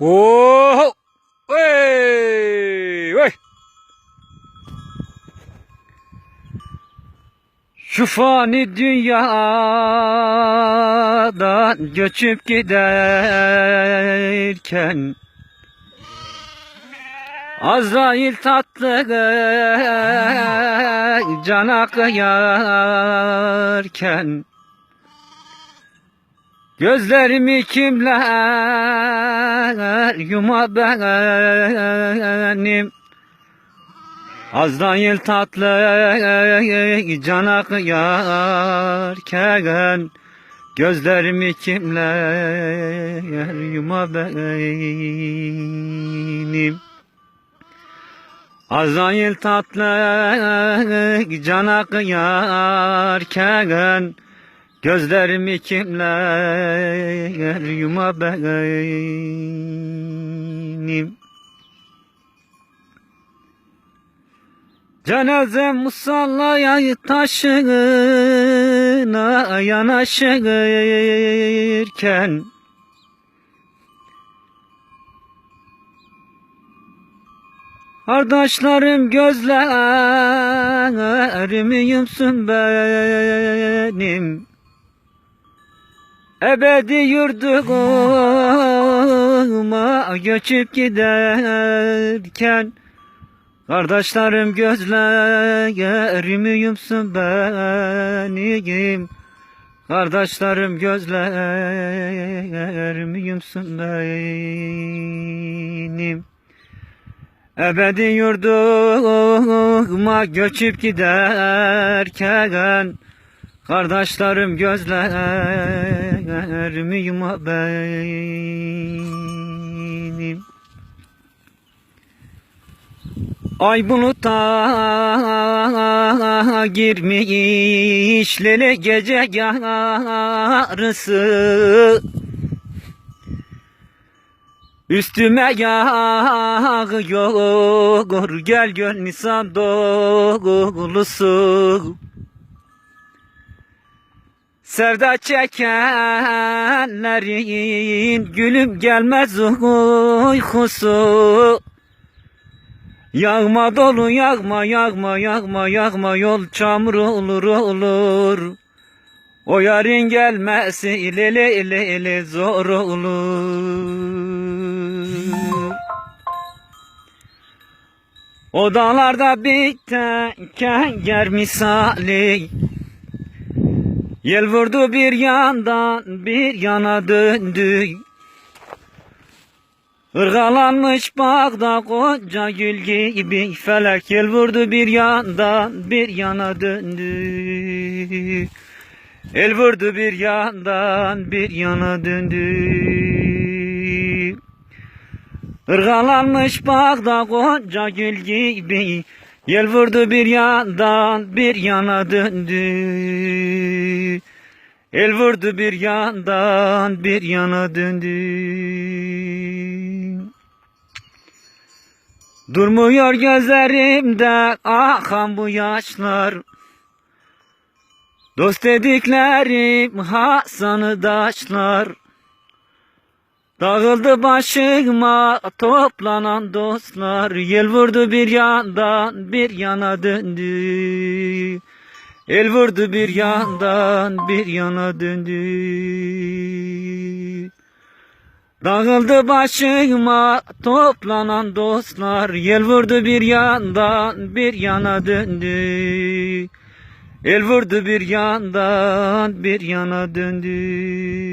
Oo! Dünyadan göçüp giderken Azrail tatlı cana kıyarken Gözlerimi kimler yuma benim? Azrail tatlı cana kıyarken Gözlerimi kimler yuma benim? Azrail tatlı cana kıyarken Gözlerimi kimler yuma benim? Cenaze musallaya taşına yanaşırken Kardeşlerim gözlerimi yumsun benim Ebedi yurduma göçüp giderken Kardeşlerim gözlerimi yumsun benim. Kardeşlerim gözlerimi yumsun benim. Ebedi yurduma göçüp giderken Kardeşlerim gözlerimi yuma benim Ay buluta girmiş lele gece yarısı. Üstüme yağıyor gel nisan dolusu Sevda çekenlerin gülüm gelmez uykusu. Yağma dolu yağma yağma yağma yağma yol çamur olur olur. O yarın gelmesi ile ile ile ile zor olur. O dağlarda biten yer misali Yel vurdu bir yandan bir yana döndü. Irgalanmış bağda koca gül gibi felek yel vurdu bir yandan bir yana döndü. El vurdu bir yandan bir yana döndü. Irgalanmış bağda koca gül gibi Yel vurdu bir yandan bir yana döndü. El vurdu bir yandan bir yana döndü. Durmuyor gözlerimde akan bu yaşlar. Dost dediklerim Hasan'ı daşlar Dağıldı başıma toplanan dostlar Yel vurdu bir yandan bir yana döndü. El vurdu bir yandan bir yana döndü. Dağıldı başıma toplanan dostlar Yel vurdu bir yandan bir yana döndü. El vurdu bir yandan bir yana döndü